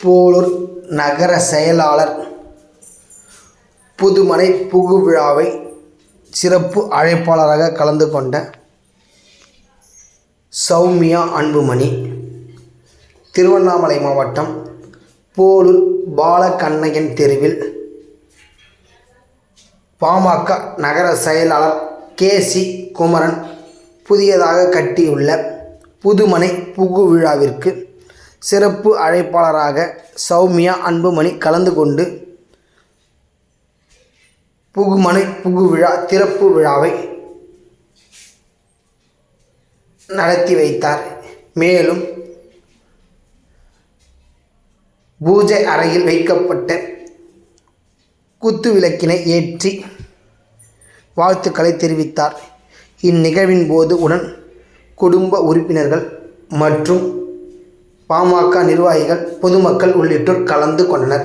போலூர் நகர செயலாளர் புதுமனை புகுவிழாவை சிறப்பு அழைப்பாளராக கலந்து கொண்ட சௌமியா அன்புமணி திருவண்ணாமலை மாவட்டம் போலூர் பாலகண்ணையன் தெருவில் பாமக நகர செயலாளர் கே சி குமரன் புதியதாக கட்டியுள்ள புதுமனை புகு விழாவிற்கு சிறப்பு அழைப்பாளராக சௌமியா அன்புமணி கலந்து கொண்டு புகுமனை புகு விழா திறப்பு விழாவை நடத்தி வைத்தார். மேலும் பூஜை அறையில் வைக்கப்பட்ட குத்து விளக்கினை ஏற்றி வாழ்த்துக்களை தெரிவித்தார். இந்நிகழ்வின் போது உடன் குடும்ப உறுப்பினர்கள் மற்றும் பாமக நிர்வாகிகள் பொதுமக்கள் உள்ளிட்டோர் கலந்து கொண்டனர்.